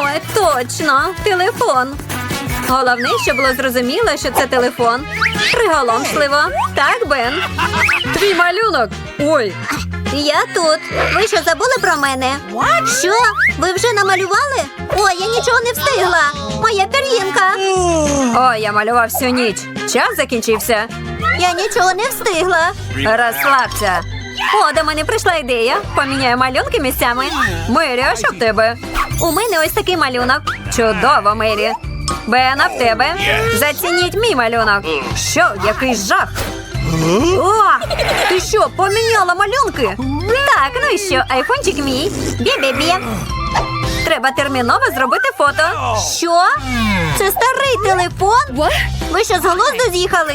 Ой, точно, телефон. Головне, щоб було зрозуміло, що це телефон. Приголомшливо. Так, Бен. Твій малюнок. Ой, Я тут. Ви що забули про мене? Що? Ви вже намалювали? Ой, я нічого не встигла. Моя пір'їнка. ой, я малював всю ніч. Час закінчився. Я нічого не встигла. Розслабся. О, до мене прийшла ідея. Поміняю малюнки місцями. Мері, а що в тебе? У мене ось такий малюнок. Чудово, Мері. Бена, в тебе. Зацініть мій малюнок. Що, який жах? О, ти що, поміняла малюнки? Так, ну і що, айфончик мій. Бі-бі-бі. Треба терміново зробити фото. Що? Це старий телефон? Ви що з глузду з'їхали?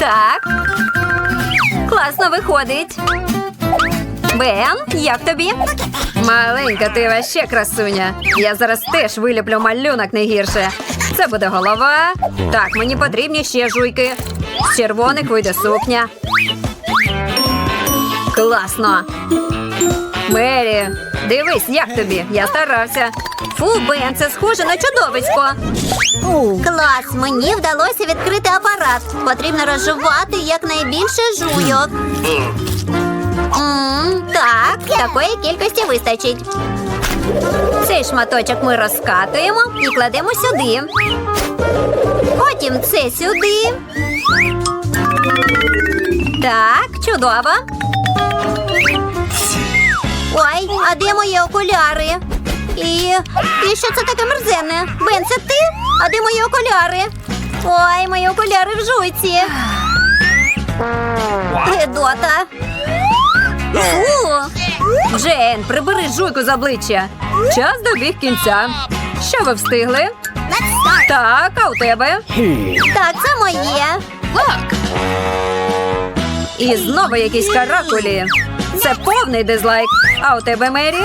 Так. Класно виходить. Бен, як тобі? Маленька, ти ваще красуня. Я зараз теж виліплю малюнок не гірше. Це буде голова. Так, мені потрібні ще жуйки. З червоних вийде сукня. Класно. Мері, дивись, як тобі. Я старався. Фу, Бен, це схоже на чудовисько. Клас, мені вдалося відкрити апарат. Потрібно розжувати якнайбільше жуйок. Так, такої кількості вистачить. Цей шматочок ми розкатуємо і кладемо сюди. Потім це сюди. Так, чудово. Ой, а де мої окуляри? І, і що це таке мерзенне? Бен, це ти? А де мої окуляри? Ой, мої окуляри в жуйці. Гедота. Фу. Джейн, прибери жуйку з обличчя. Час добіг кінця. Що ви встигли? Так, а у тебе? Так, це моє. І знову якісь каракулі. Це повний дизлайк. А у тебе Мері?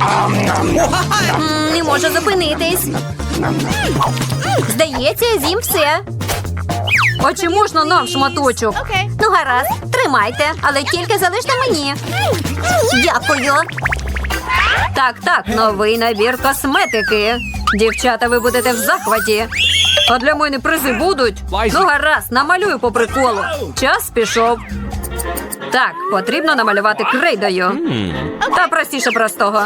М, Не можу зупинитись. Здається, з'їм все. А чи можна нам шматочок? Ну, гаразд, тримайте, але тільки залиште мені. Дякую. Так, так, новий набір косметики. Дівчата, ви будете в захваті. А для мене призи будуть. Ну, гаразд, намалюю по приколу. Час пішов. Так, потрібно намалювати крейдою. Та простіше простого.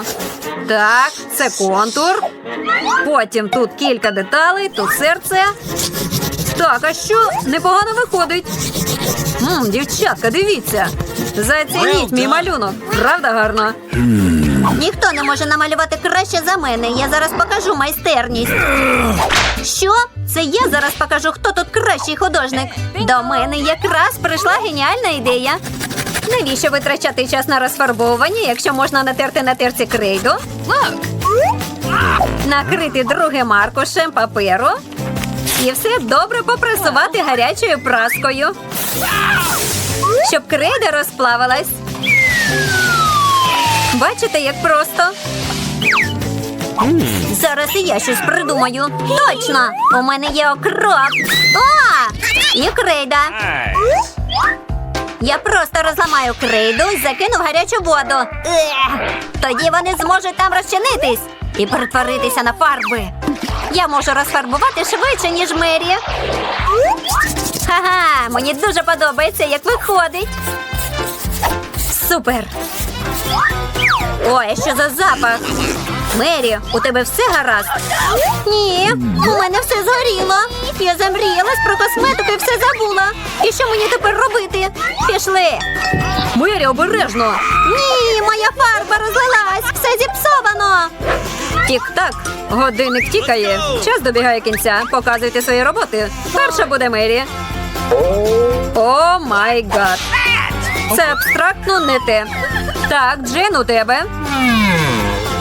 Так, це контур. Потім тут кілька деталей, тут серце. Так, а що? Непогано виходить. Мм, дівчатка, дивіться. Зацініть мій малюнок. Правда гарно? Ніхто не може намалювати краще за мене. Я зараз покажу майстерність. Що? Це я зараз покажу, хто тут кращий художник. До мене якраз прийшла геніальна ідея. Навіщо витрачати час на розфарбовування, якщо можна натерти на терці крейду? Накрити другим аркушем паперу і все добре попресувати гарячою праскою, щоб крейда розплавилась. Бачите, як просто? Зараз і я щось придумаю. Точно! У мене є окроп. О! І крейда. Я просто розламаю крейду і закину в гарячу воду. Ех! Тоді вони зможуть там розчинитись і перетворитися на фарби. Я можу розфарбувати швидше, ніж Мері. Ха-ха, мені дуже подобається, як виходить. Супер. Ой, що за запах? Мері, у тебе все гаразд? Ні, у мене все згоріло. Я замріялась про косметику і все забула. І що мені тепер робити? Пішли. Мері, обережно. Ні, моя фарба розлилась, все зіпсовано. Тік-так, годинник тікає. Час добігає кінця. Показуйте свої роботи. Перша буде Мері. О май гад. Це абстрактно не те. Так, Джин, у тебе.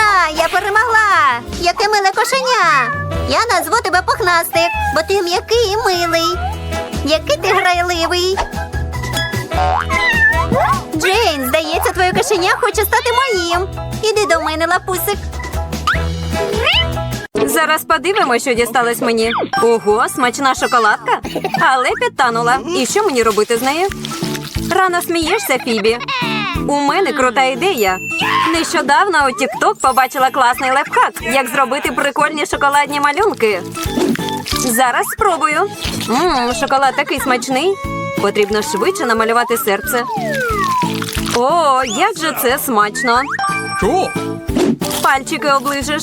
Ура! Я перемогла! Яке миле кошеня! Я назву тебе пухнастик, бо ти м'який і милий. Який ти грайливий. Джейн, здається, твоє кошеня хоче стати моїм. Іди до мене, лапусик. Зараз подивимося, що дісталось мені. Ого, смачна шоколадка. Але підтанула. І що мені робити з нею? Рано смієшся, Фібі. У мене крута ідея. Нещодавно у TikTok побачила класний лайфхак, як зробити прикольні шоколадні малюнки. Зараз спробую. Мм, шоколад такий смачний. Потрібно швидше намалювати серце. О, як же це смачно! Пальчики оближеш.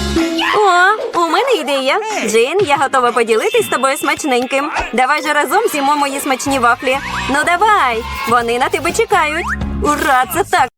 О, у мене ідея. Джин, я готова поділитись з тобою смачненьким. Давай же разом з'їмо мої смачні вафлі. Ну давай, вони на тебе чекають. Ура, це так